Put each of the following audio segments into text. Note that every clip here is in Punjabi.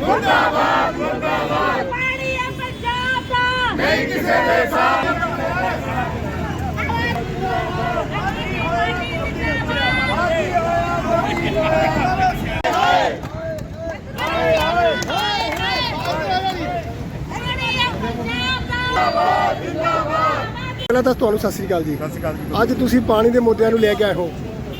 ਮੁਰਦਾਬਾਦ ਮੁਰਦਾਬਾਦ। ਪਾਣੀ ਹੈ ਪੰਜਾਬ ਦਾ ਨਹੀਂ ਕਿਸੇ ਦੇ ਪਹਿਲਾਂ ਤਾਂ ਤੁਹਾਨੂੰ ਸਤਿ ਸ੍ਰੀ ਅਕਾਲ ਜੀ। ਸਤਿ ਸ਼੍ਰੀ ਅਕਾਲ ਜੀ। ਅੱਜ ਤੁਸੀਂ ਪਾਣੀ ਦੇ ਮੁੱਦਿਆਂ ਨੂੰ ਲੈ ਕੇ ਆਏ ਹੋ।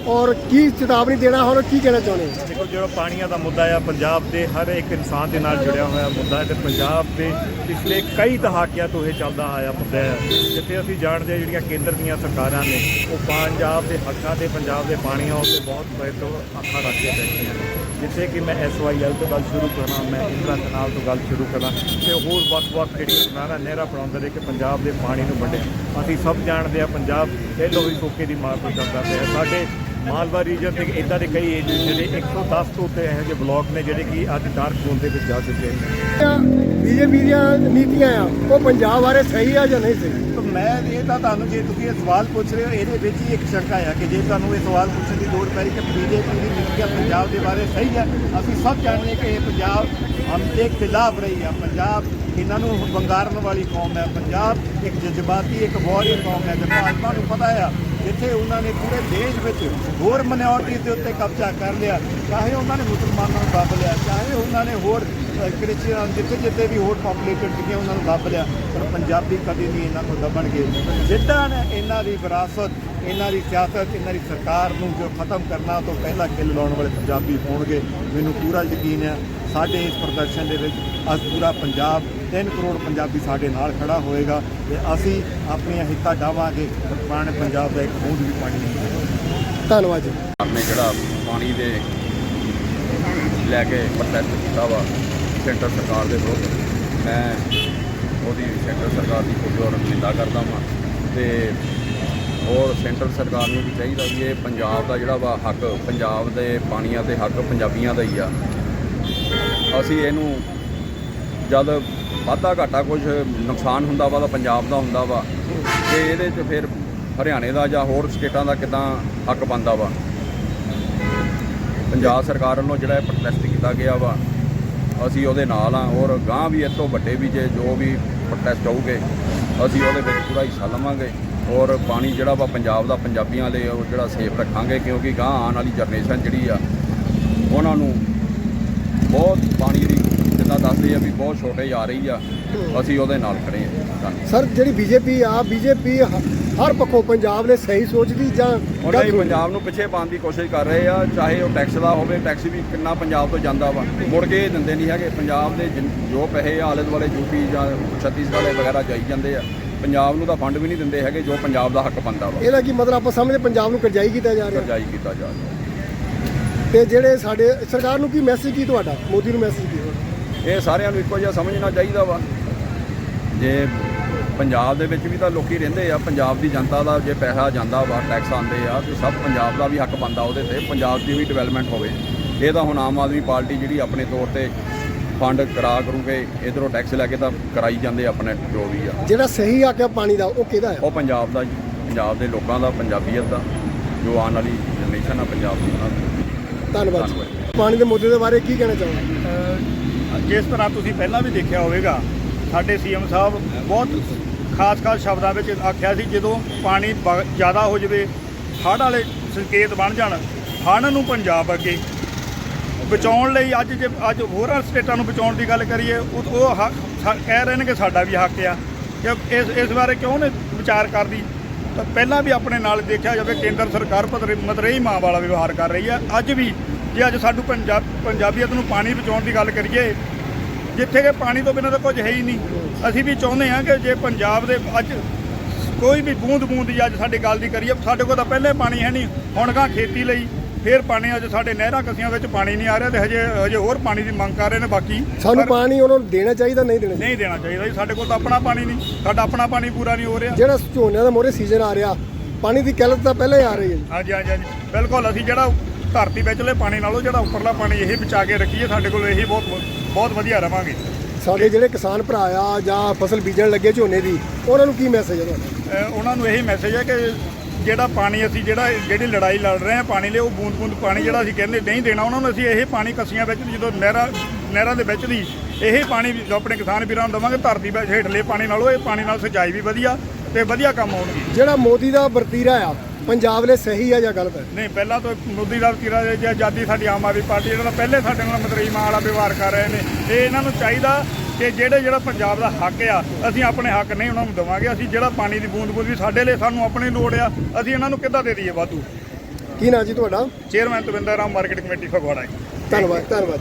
ਔਰ ਕੀ ਚੇਤਾਵਨੀ ਦੇਣਾ ਹੋਰ ਕੀ ਕਹਿਣਾ ਚਾਹੁੰਦੇ ਹੋ? ਦੇਖੋ, ਜਿਹੜਾ ਪਾਣੀਆਂ ਦਾ ਮੁੱਦਾ ਆ, ਪੰਜਾਬ ਦੇ ਹਰ ਇੱਕ ਇਨਸਾਨ ਦੇ ਨਾਲ ਜੁੜਿਆ ਹੋਇਆ ਮੁੱਦਾ ਹੈ ਤੇ ਪੰਜਾਬ ਦੇ ਪਿਛਲੇ ਕਈ ਦਹਾਕਿਆਂ ਤੋਂ ਇਹ ਚੱਲਦਾ ਆਇਆ ਮੁੱਦਾ ਹੈ। ਜਿੱਥੇ ਅਸੀਂ ਜਾਣਦੇ ਹਾਂ ਜਿਹੜੀਆਂ ਕੇਂਦਰ ਦੀਆਂ ਸਰਕਾਰਾਂ ਨੇ, ਉਹ ਪੰਜਾਬ ਦੇ ਹੱਕਾਂ ਤੇ, ਪੰਜਾਬ ਦੇ ਪਾਣੀਆਂ ਉੱਤੇ ਬਹੁਤ ਬੜੇ ਅੱਖਾਂ ਰੱਖ ਕੇ ਬੈਠੀਆਂ ਜਿੱਥੇ ਕਿ ਮੈਂ ਐਸਵਾਈਐਲ ਤੋਂ ਗੱਲ ਸ਼ੁਰੂ ਕਰਾਂ, ਮੈਂ ਇੰਦਰਾ ਕਨਾਲ ਤੋਂ ਗੱਲ ਸ਼ੁਰੂ ਕਰਾਂ, ਤੇ ਹੋਰ ਵੱਖ-ਵੱਖ ਜਿਹੜੀਆਂ ਸਰਕਾਰਾਂ ਨਹਿਰਾਂ ਬਣਾਉਂਦੇ ਨੇ ਕਿ ਪੰਜਾਬ ਦੇ ਪਾਣੀ ਨੂੰ ਵੰਡੇ। ਅਸੀਂ ਸਭ ਜਾਣਦੇ ਆ ਪੰਜਾਬ ਪਹਿਲੋਂ ਹੀ ਸੋਕੇ ਦੀ ਮਾਰ ਤੋਂ ਚੱਲਦਾ ਪਿਆ ਸਾਡੇ ਮਾਲਵਾ ਰੀਜਨ ਤੇ ਇਦਾਂ ਦੇ ਕਈ ਏਰੀਏ ਜਿਹੜੇ 110 ਤੋਂ ਉੱਤੇ ਇਹੋ ਜਿਹੇ ਬਲਾਕ ਨੇ ਜਿਹੜੇ ਕਿ ਅੱਜ ਡਾਰਕ ਜ਼ੋਨ ਦੇ ਵਿੱਚ ਜਾ ਚੁੱਕੇ ਨੇ। ਬੀਜੇਪੀ ਦੀਆਂ ਨੀਤੀਆਂ ਆ ਉਹ ਪੰਜਾਬ ਬਾਰੇ ਸਹੀ ਆ ਜਾਂ ਨਹੀਂ ਸਹੀ? ਤਾਂ ਮੈਂ ਇਹ ਤਾਂ ਤੁਹਾਨੂੰ ਜੇ ਤੁਸੀਂ ਇਹ ਸਵਾਲ ਪੁੱਛ ਰਹੇ ਹੋ ਇਹਦੇ ਵਿੱਚ ਹੀ ਇੱਕ ਸ਼ੰਕਾ ਆ ਕਿ ਜੇ ਤੁਹਾਨੂੰ ਇਹ ਸਵਾਲ ਪੁੱਛਣ ਦੀ ਲੋੜ ਪੈ ਰਹੀ ਕਿ ਬੀਜੇਪੀ ਦੀ ਨੀਤੀਆਂ ਪੰਜਾਬ ਦੇ ਬਾਰੇ ਸਹੀ ਹੈ ਅਸੀਂ ਸਭ ਜਾਣਦੇ ਕਿ ਇਹ ਪੰਜਾਬ ਹਮ ਦੇ ਖਿਲਾਫ ਰਹੀ ਹੈ ਪੰਜਾਬ ਇਹਨਾਂ ਨੂੰ ਵੰਗਾਰਨ ਵਾਲੀ ਕੌਮ ਹੈ ਪੰਜਾਬ ਇੱਕ ਜਜ਼ਬਾਤੀ ਇੱਕ ਵਾਰੀਅਰ ਕੌਮ ਹੈ। ਤੇ ਭਾਜਪਾ ਨੂੰ ਪਤਾ ਆ ਜਿੱਥੇ ਉਹਨਾਂ ਨੇ ਪੂਰੇ ਦੇਸ਼ ਵਿੱਚ ਹੋਰ ਮਿਨੋਰਟੀਜ਼ ਦੇ ਉੱਤੇ ਕਬਜ਼ਾ ਕਰ ਲਿਆ, ਚਾਹੇ ਉਹਨਾਂ ਨੇ ਮੁਸਲਮਾਨਾਂ ਨੂੰ ਦੱਬ ਲਿਆ, ਚਾਹੇ ਉਹਨਾਂ ਨੇ ਹੋਰ ਕ੍ਰਿਸਚੀਅਨ ਜਿੱਥੇ ਜਿੱਥੇ ਵੀ ਹੋਰ ਪੋਪੂਲੇਟਡ ਸੀਗੀਆਂ, ਉਹਨਾਂ ਨੂੰ ਦੱਬ ਲਿਆ, ਪਰ ਪੰਜਾਬੀ ਕਦੇ ਨਹੀਂ ਇਹਨਾਂ ਨੂੰ ਦੱਬਣਗੇ। ਜਿੱਦਾਂ ਨੇ ਇਹਨਾਂ ਦੀ ਵਿਰਾਸਤ ਇਹਨਾਂ ਦੀ ਸਿਆਸਤ ਇਹਨਾਂ ਦੀ ਸਰਕਾਰ ਨੂੰ ਜੋ ਖਤਮ ਕਰਨਾ ਤੋਂ ਪਹਿਲਾਂ ਕਿੱਲ ਲਾਉਣ ਵਾਲੇ ਪੰਜਾਬੀ ਹੋਣਗੇ ਮੈਨੂੰ ਪੂਰਾ ਯਕੀਨ ਹੈ। ਸਾਡੇ ਇਸ ਪ੍ਰਦਰਸ਼ਨ ਦੇ ਵਿੱਚ ਅੱਜ ਪੂਰਾ ਪੰਜਾਬ 3 ਕਰੋੜ ਪੰਜਾਬੀ ਸਾਡੇ ਨਾਲ ਖੜਾ ਹੋਏਗਾ ਤੇ ਅਸੀਂ ਆਪਣੀਆਂ ਹਿੱਤਾਂ ਡਾਵਾਂਗੇ ਪਰ ਪੁਰਾਣੇ ਪੰਜਾਬ ਦਾ ਇੱਕ ਬੂੰਦ ਵੀ ਪਾਣੀ ਨਹੀਂ ਧੰਨਵਾਦ ਜੀ। ਨੇ ਜਿਹੜਾ ਪਾਣੀ ਦੇ ਲੈ ਕੇ ਪ੍ਰੋਟੈਸਟ ਕੀਤਾ ਵਾ ਸੈਂਟਰ ਸਰਕਾਰ ਦੇ ਵਿਰੁੱਧ ਮੈਂ ਉਹਦੀ ਸੈਂਟਰ ਸਰਕਾਰ ਦੀ ਪੁਰਜ਼ੋਰ ਨਿੰਦਾ ਕਰਦਾ ਵਾਂ ਤੇ ਔਰ ਸੈਂਟਰ ਸਰਕਾਰ ਨੂੰ ਵੀ ਚਾਹੀਦਾ ਵੀ ਇਹ ਪੰਜਾਬ ਦਾ ਜਿਹੜਾ ਵਾ ਹੱਕ, ਪੰਜਾਬ ਦੇ ਪਾਣੀਆਂ ਤੇ ਹੱਕ ਪੰਜਾਬੀਆਂ ਦਾ ਹੀ ਆ। ਅਸੀਂ ਇਹਨੂੰ ਜਦ ਵਾਧਾ ਘਾਟਾ ਕੁਝ ਨੁਕਸਾਨ ਹੁੰਦਾ ਵਾ ਤਾਂ ਪੰਜਾਬ ਦਾ ਹੁੰਦਾ ਵਾ। ਤੇ ਇਹਦੇ 'ਚ ਫਿਰ ਹਰਿਆਣੇ ਦਾ ਜਾਂ ਹੋਰ ਸਟੇਟਾਂ ਦਾ ਕਿਦਾਂ ਹੱਕ ਬਣਦਾ ਵਾ? ਪੰਜਾਬ ਸਰਕਾਰ ਵੱਲੋਂ ਜਿਹੜਾ ਪ੍ਰੋਟੈਸਟ ਕੀਤਾ ਗਿਆ ਵਾ, ਅਸੀਂ ਉਹਦੇ ਨਾਲ ਆ ਔਰ ਗਾਂ ਵੀ ਇਹ ਤੋਂ ਵੱਡੇ ਵੀ ਜੇ ਜੋ ਵੀ ਪ੍ਰੋਟੈਸਟ ਹੋਊਗੇ, ਅਸੀਂ ਉਹਦੇ ਵਿੱਚ ਪੂਰਾ ਹਿੱਸਾ ਲਵਾਂਗੇ। ਔਰ ਪਾਣੀ ਜਿਹੜਾ ਵਾ ਪੰਜਾਬ ਦਾ, ਪੰਜਾਬੀਆਂ ਲਈ ਉਹ ਜਿਹੜਾ ਸੇਫ ਰੱਖਾਂਗੇ ਕਿਉਂਕਿ ਗਾਂ ਆਉਣ ਵਾਲੀ ਜਨਰੇਸ਼ਨ ਜਿਹੜੀ ਆ, ਉਹਨਾਂ ਨੂੰ ਬਹੁਤ ਪਾਣੀ ਦੀ ਜਿੱਦਾਂ ਦੱਸਦੇ ਆ ਵੀ ਬਹੁਤ ਛੋਟੇ ਆ ਰਹੀ ਆ। ਅਸੀਂ ਉਹਦੇ ਨਾਲ ਖੜੇ ਆ। ਧੰਨਵਾਦ। ਸਰ ਜਿਹੜੀ ਬੀਜੇਪੀ ਆ ਬੀਜੇਪੀ ਹਰ ਪੱਖੋਂ ਪੰਜਾਬ ਨੇ ਸਹੀ ਸੋਚਦੀ ਜਾਂ ਉਹਨਾਂ ਹੀ? ਪੰਜਾਬ ਨੂੰ ਪਿੱਛੇ ਪਾਉਣ ਦੀ ਕੋਸ਼ਿਸ਼ ਕਰ ਰਹੇ ਆ ਚਾਹੇ ਉਹ ਟੈਕਸ ਦਾ ਹੋਵੇ ਟੈਕਸ ਵੀ ਕਿੰਨਾ ਪੰਜਾਬ ਤੋਂ ਜਾਂਦਾ ਵਾ। ਮੁੜ ਕੇ ਇਹ ਦਿੰਦੇ ਨਹੀਂ ਹੈਗੇ। ਪੰਜਾਬ ਦੇ ਜਿਨ- ਜੋ ਪੈਸੇ ਆਲੇ ਦੁਆਲੇ ਯੂਪੀ ਜਾਂ ਛੱਤੀਸਗੜ੍ਹ ਵਗੈਰਾ ਜਾਈ ਜਾਂਦੇ ਆ। ਪੰਜਾਬ ਨੂੰ ਤਾਂ ਫੰਡ ਵੀ ਨਹੀਂ ਦਿੰਦੇ ਹੈਗੇ ਜੋ ਪੰਜਾਬ ਦਾ ਹੱਕ ਬਣਦਾ ਵਾ। ਇਹਦਾ ਕੀ ਮਤਲਬ ਆਪਾਂ ਸਮਝਦੇ ਪੰਜਾਬ ਨੂੰ ਕਰਜ਼ਾਈ ਕੀਤਾ ਜਾ ਰਿਹਾ? ਕਰਜਾਈ ਕੀਤਾ ਜਾ ਰਿਹਾ। ਤੇ ਜਿਹੜੇ ਸਾਡੇ ਸਰਕਾਰ ਨੂੰ ਕੀ ਮੈਸੇਜ ਕੀ ਤੁਹਾਡਾ? ਮੋਦੀ ਨੂੰ ਮੈਸੇਜ ਕੀ? ਇਹ ਸਾਰਿਆਂ ਨੂੰ ਇੱਕੋ ਜਿਹਾ ਸਮਝਣਾ ਚਾਹੀਦਾ ਵਾ। ਜੇ ਪੰਜਾਬ ਦੇ ਵਿੱਚ ਵੀ ਤਾਂ ਲੋਕੀ ਰਹਿੰਦੇ ਆ ਪੰਜਾਬ ਦੀ ਜਨਤਾ ਦਾ ਜੇ ਪੈਸਾ ਜਾਂਦਾ ਵਾ ਟੈਕਸ ਆਉਂਦੇ ਆ ਤੇ ਸਭ ਪੰਜਾਬ ਦਾ ਵੀ ਹੱਕ ਬਣਦਾ ਉਹਦੇ ਤੇ ਪੰਜਾਬ ਦੀ ਵੀ ਡਿਵੈਲਪਮੈਂਟ ਹੋਵੇ। ਇਹ ਤਾਂ ਹੁਣ ਆਮ ਆਦਮੀ ਪਾਰਟੀ ਜਿਹੜੀ ਆਪਣੇ ਤੌਰ ਤੇ ਫੰਡ ਕਰਾ ਕਰੂਗੇ ਇਧਰੋਂ ਟੈਕਸ ਲੈ ਕੇ ਤਾਂ ਕਰਾਈ ਜਾਂਦੇ ਆਪਣੇ ਜੋ ਵੀ ਆ। ਜਿਹੜਾ ਸਹੀ ਆ ਕੇ ਪਾਣੀ ਦਾ ਉਹ ਕਿਹਦਾ ਹੈ ਉਹ ਪੰਜਾਬ ਦਾ ਜੀ, ਪੰਜਾਬ ਦੇ ਲੋਕਾਂ ਦਾ ਪੰਜਾਬੀਅਤ ਦਾ ਜੋ ਆਉਣ ਵਾਲੀ ਜਨਰੇਸ਼ਨ ਆ ਪੰਜਾਬ ਦੀ। ਉਹਨਾਂ ਦੀ ਧੰਨਵਾਦ। ਪਾਣੀ ਦੇ ਮੁੱਦੇ ਦੇ ਬਾਰੇ ਕੀ ਕਹਿਣਾ ਚਾਹੁੰਦੇ ਜਿਸ ਤਰ੍ਹਾਂ ਤੁਸੀਂ ਪਹਿਲਾਂ ਵੀ ਦੇਖਿਆ ਹੋਵੇਗਾ, ਸਾਡੇ ਸੀਐਮ ਸਾਹਿਬ ਬਹੁਤ ਖਾਸ-ਖਾਸ ਸ਼ਬਦਾਂ ਵਿੱਚ ਆਖਿਆ ਸੀ, ਜਦੋਂ ਪਾਣੀ ਬ- ਜ਼ਿਆਦਾ ਹੋ ਜਾਵੇ, ਹੜ੍ਹ ਵਾਲੇ ਸੰਕੇਤ ਬਣ ਜਾਣ, ਹੜ੍ਹ ਨੂੰ ਪੰਜਾਬ ਅੱਗੇ ਬਚਾਉਣ ਲਈ ਅੱਜ ਜੇ, ਅੱਜ ਹੋਰਾਂ ਸਟੇਟਾਂ ਨੂੰ ਬਚਾਉਣ ਦੀ ਗੱਲ ਕਰੀਏ, ਉਹ ਉਹ ਹੱਕ ਕਹਿ ਰਹੇ ਨੇ ਕਿ ਸਾਡਾ ਵੀ ਹੱਕ ਆ। ਕਿ ਇਸ ਇਸ ਬਾਰੇ ਕਿਉਂ ਨੇ ਵਿਚਾਰ ਕਰਦੀ? ਤਾਂ ਪਹਿਲਾਂ ਵੀ ਆਪਣੇ ਨਾਲ ਦੇਖਿਆ ਜਾਵੇ, ਕੇਂਦਰ ਸਰਕਾਰ ਪਤਰੇ ਮਤਰੇਈ ਮਾਂ ਵਾਲਾ ਵਿਵਹਾਰ ਕਰ ਰਹੀ ਹੈ ਅੱਜ ਵੀ ਜੇ ਅੱਜ ਸਾਡੂ ਪੰਜਾਬ ਪੰਜਾਬੀਅਤ ਨੂੰ ਪਾਣੀ ਬਚਾਉਣ ਦੀ ਗੱਲ ਕਰੀਏ ਜਿੱਥੇ ਕਿ ਪਾਣੀ ਤੋਂ ਬਿਨਾਂ ਤਾਂ ਕੁਝ ਹੈ ਹੀ ਨਹੀਂ। ਅਸੀਂ ਵੀ ਚਾਹੁੰਦੇ ਹਾਂ ਕਿ ਜੇ ਪੰਜਾਬ ਦੇ ਅੱਜ ਕੋਈ ਵੀ ਬੂੰਦ ਬੂੰਦ ਦੀ ਅੱਜ ਸਾਡੀ ਗੱਲ ਦੀ ਕਰੀਏ ਸਾਡੇ ਕੋਲ ਤਾਂ ਪਹਿਲੇ ਪਾਣੀ ਹੈ ਨਹੀਂ ਹੁਣ ਗਾ ਖੇਤੀ ਲਈ ਫੇਰ ਪਾਣੀ ਅੱਜ ਸਾਡੇ ਨਹਿਰਾਂ ਕਸੀਆਂ ਵਿੱਚ ਪਾਣੀ ਨਹੀਂ ਆ ਰਿਹਾ ਤੇ ਹਜੇ ਹਜੇ ਹੋਰ ਪਾਣੀ ਦੀ ਮੰਗ ਕਰ ਰਹੇ ਨੇ ਬਾਕੀ। ਸਾਨੂੰ ਪਰ ਪਾਣੀ ਉਹਨਾਂ ਨੂੰ ਦੇਣਾ ਚਾਹੀਦਾ ਨਹੀਂ ਦੇਣਾ ਨਹੀਂ ਦੇਣਾ ਚਾਹੀਦਾ ਜੀ ਸਾਡੇ ਕੋਲ ਤਾਂ ਆਪਣਾ ਪਾਣੀ ਨਹੀਂ ਸਾਡਾ ਆਪਣਾ ਪਾਣੀ ਪੂਰਾ ਨਹੀਂ ਹੋ ਰਿਹਾ। ਜਿਹੜਾ ਝੋਨੇ ਦਾ ਮੋਰੇ ਸੀਜ਼ਨ ਆ ਰਿਹਾ ਪਾਣੀ ਦੀ ਕਿੱਲਤ ਤਾਂ ਪਹਿਲਾਂ ਹੀ ਆ ਰਹੀ ਹੈ ਜੀ। ਹਾਂਜੀ ਹਾਂਜੀ ਹਾਂਜੀ। ਬਿਲਕੁਲ ਅਸੀਂ ਜਿਹੜਾ ਧਰਤੀ ਵਿੱਚਲੇ ਪਾਣੀ ਨਾਲੋਂ ਜਿਹੜਾ ਉੱਪਰਲਾ ਪਾਣੀ ਇਹ ਬਚਾ ਕੇ ਰੱਖੀਏ ਸਾਡੇ ਕੋਲ ਇਹੀ ਬਹੁਤ ਬਹੁਤ ਵਧੀਆ ਰਵਾਂਗੇ। ਸਾਡੇ ਜਿਹੜੇ ਕਿਸਾਨ ਭਰਾ ਆ ਜਾਂ ਫਸਲ ਬੀਜਣ ਲੱਗੇ ਝੋਨੇ ਦੀ ਉਹਨਾਂ ਨੂੰ ਕੀ ਮੈਸੇਜ ਹੈ ਤੁਹਾਡਾ? ਅਹ ਉਹਨਾਂ ਨੂੰ ਇਹੀ ਮੈਸੇਜ ਹੈ ਕਿ ਜਿਹੜਾ ਪਾਣੀ ਅਸੀਂ ਜਿਹੜਾ ਜਿਹੜੀ ਲੜਾਈ ਲੜ ਰਹੇ ਹਾਂ ਪਾਣੀ ਲਈ ਉਹ ਬੂੰਦ ਬੂੰਦ ਪਾਣੀ ਜਿਹੜਾ ਅਸੀਂ ਕਹਿੰਦੇ ਨਹੀਂ ਦੇਣਾ ਉਹਨਾਂ ਨੂੰ ਅਸੀਂ ਇਹ ਪਾਣੀ ਕੱਸੀਆਂ ਵਿੱਚ ਜਦੋਂ ਨਹਿਰਾਂ ਨਹਿਰਾਂ ਦੇ ਵਿੱਚ ਦੀ ਇਹ ਪਾਣੀ ਵੀ ਆਪਣੇ ਕਿਸਾਨ ਵੀਰਾਂ ਨੂੰ ਦੇਵਾਂਗੇ ਧਰਤੀ ਵਿੱਚ ਹੇਠਲੇ ਪਾਣੀ ਨਾਲੋਂ ਇਹ ਪਾਣੀ ਨਾਲ ਸਿੰਚਾਈ ਵੀ ਵਧੀਆ ਤੇ ਵਧੀਆ ਕੰਮ ਹੋਣਗੇ। ਜਿਹੜਾ ਮੋਦੀ ਦਾ ਵਰਤੀਰਾ ਆ ਪੰਜਾਬ ਲਈ ਸਹੀ ਆ ਜਾਂ ਗਲਤ? ਹੈ ਨਹੀਂ ਪਹਿਲਾਂ ਤੋਂ ਮੋਦੀ ਦਾ ਵਤੀਰਾ ਜੇ ਆਜ਼ਾਦੀ ਸਾਡੀ ਆਮ ਆਦਮੀ ਪਾਰਟੀ ਜਿਹੜਾ ਪਹਿਲੇ ਸਾਡੇ ਨਾਲ ਮਤਰੀਮਾ ਵਾਲਾ ਵਿਵਹਾਰ ਕਰ ਰਹੇ ਨੇ। ਇਹ ਇਹਨਾਂ ਨੂੰ ਚਾਹੀਦਾ ਕਿ ਜਿਹੜੇ ਜਿਹੜਾ ਪੰਜਾਬ ਦਾ ਹੱਕ ਆ ਅਸੀਂ ਆਪਣੇ ਹੱਕ ਨਹੀਂ ਉਹਨਾਂ ਨੂੰ ਦੇਵਾਂਗੇ। ਅਸੀਂ ਜਿਹੜਾ ਪਾਣੀ ਦੀ ਬੂੰਦ ਬੂੰਦ ਵੀ ਸਾਡੇ ਲਈ ਸਾਨੂੰ ਆਪਣੀ ਲੋੜ ਆ ਅਸੀਂ ਇਹਨਾਂ ਨੂੰ ਕਿੱਦਾਂ ਦੇ ਦਈਏ ਵਾਧੂ? ਕੀ ਨਾਂ ਜੀ ਤੁਹਾਡਾ? Chairman Tavinder Ram market committee Phagwara. ਜੀ ਧੰਨਵਾਦ। ਧੰਨਵਾਦ